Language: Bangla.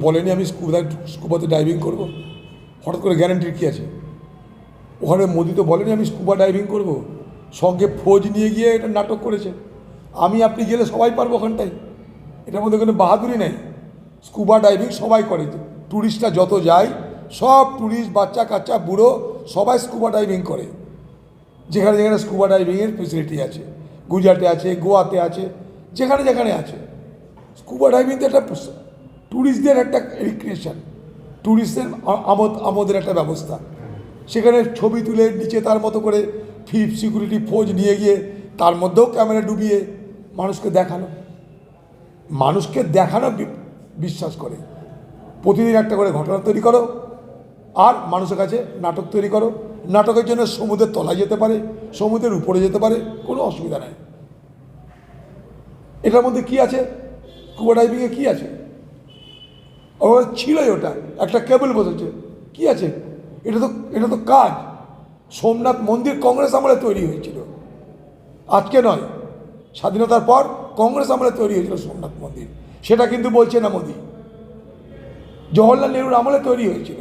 বলেনি আমি স্কুবা স্কুবাতে ডাইভিং করব? হঠাৎ করে গ্যারান্টির কী আছে? ওখানে মোদি তো বলেনি আমি স্কুবা ডাইভিং করব। সঙ্গে ফৌজ নিয়ে গিয়ে এটা নাটক করেছে। আমি, আপনি গেলে সবাই পারব ওখানটায়। এটার মধ্যে কোনো বাহাদুরি নেই। স্কুবা ডাইভিং সবাই করে। ট্যুরিস্টরা যত যায়, সব ট্যুরিস্ট বাচ্চা, কাচ্চা, বুড়ো, সবাই স্কুবা ডাইভিং করে। যেখানে যেখানে স্কুবা ডাইভিংয়ের ফেসিলিটি আছে। গুজরাটে আছে, গোয়াতে আছে, যেখানে যেখানে আছে। স্কুবা ডাইভিং তো একটা ট্যুরিস্টদের একটা রিক্রিয়েশন ট্যুরিস্টদের আ- আমোদ, আমোদের একটা ব্যবস্থা। সেখানে ছবি তুলে নিচে তার মতো করে ফিপ সিকিউরিটি ফৌজ নিয়ে গিয়ে তার মধ্যেও ক্যামেরা ডুবিয়ে মানুষকে দেখানো। মানুষকে দেখানো বিশ্বাস করে। প্রতিদিন একটা করে ঘটনা তৈরি করো আর মানুষের কাছে নাটক তৈরি করো। নাটকের জন্য সমুদ্রের তলায় যেতে পারে, সমুদ্রের উপরে যেতে পারে, কোনো অসুবিধা নাই। এটার মধ্যে কি আছে? স্কুবা ডাইভিংয়ে কী আছে? ও ছিলই ওটা। একটা কেবল বসেছে। কি আছে? এটা তো এটা তো কাজ। সোমনাথ মন্দির কংগ্রেস আমলে তৈরি হয়েছিল। আজকে নয়। স্বাধীনতার পর কংগ্রেস আমলে তৈরি হয়েছিল সোমনাথ মন্দির। সেটা কিন্তু বলছে না মোদী। জওহরলাল নেহরুর আমলে তৈরি হয়েছিল।